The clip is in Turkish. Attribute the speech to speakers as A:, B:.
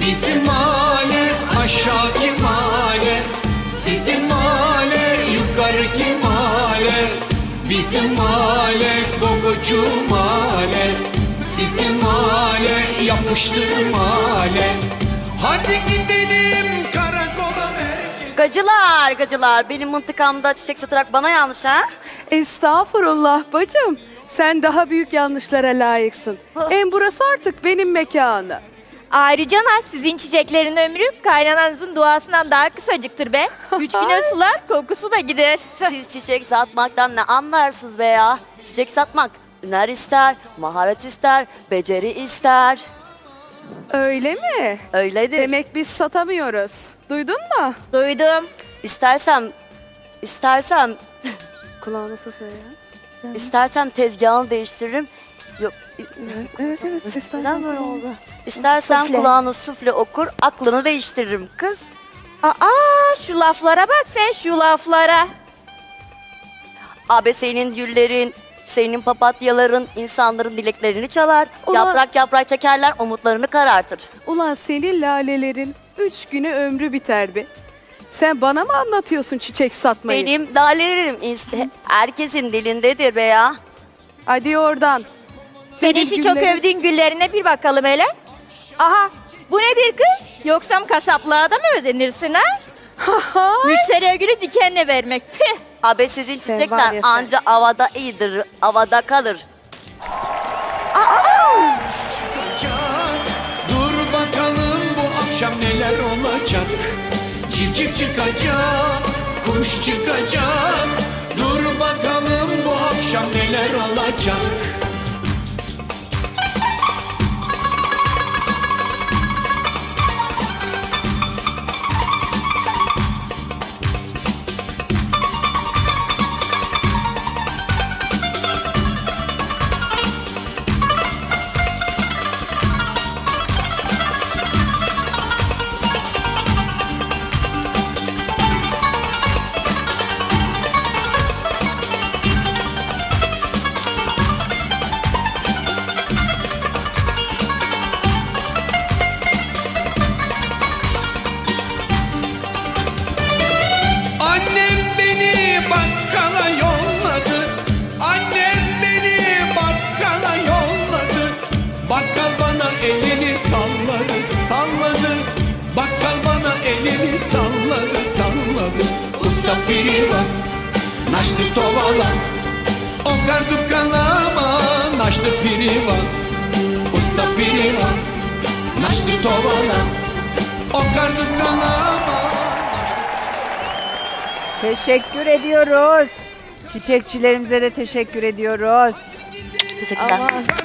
A: Bizim mahalle aşağıki mahalle. Sizin mahalle yukarıki mahalle. Bizim mahalle gogocu mahalle. Sizin mahalle yapıştır mahalle. Hadi gidelim
B: Gacılar, gacılar. Benim mıntıkamda çiçek satarak bana yanlış ha?
C: Estağfurullah bacım. Sen daha büyük yanlışlara layıksın. Hem burası artık benim mekanı.
D: Ayrıca Naz, sizin çiçeklerin ömrü kaynananızın duasından daha kısacıktır be. Üç güne sular kokusu da gider.
B: Siz çiçek satmaktan ne anlarsınız be ya? Çiçek satmak hüner ister, maharet ister, beceri ister.
C: Öyle mi?
B: Öyledir.
C: Demek biz satamıyoruz. Duydun mu?
D: Duydum.
B: İstersem, istersem,
C: Kulağına Sofya ya.
B: istersem tezgahını değiştiririm. Yok,
C: Evet evet.
B: neden böyle oldu? İstersen
D: Sufle.
B: kulağını sufle okur, aklını değiştiririm kız.
D: Aa şu laflara bak sen şu laflara.
B: Abi senin güllerin, senin papatyaların insanların dileklerini çalar.
C: Ulan-
B: Yaprak yaprak çekerler, umutlarını karartır.
C: Ulan senin lalelerin üç güne ömrü biter be. Sen bana mı anlatıyorsun çiçek satmayı?
B: Benim dalelerim ins- herkesin dilindedir be ya.
C: Hadi oradan.
D: Senin şu çok övdüğün güllerine bir bakalım hele. Aha bu ne bir kız? Yoksa kasaplığa da mı özenirsin ha? Müşteriye gülü dikenle vermek. Pih.
B: Abi sizin
C: var
B: çiçekler
C: ya sen.
B: anca avada iyidir, avada kalır.
A: Akşam neler olacak? Civciv çıkacak, kuş çıkacak Pirivan naştı tovala Okar dukkalama naştı pirivan Usta pirivan naştı tovala Okar dukkalama
E: Teşekkür ediyoruz. Çiçekçilerimize de teşekkür ediyoruz.
B: Teşekkürler.
C: Aman.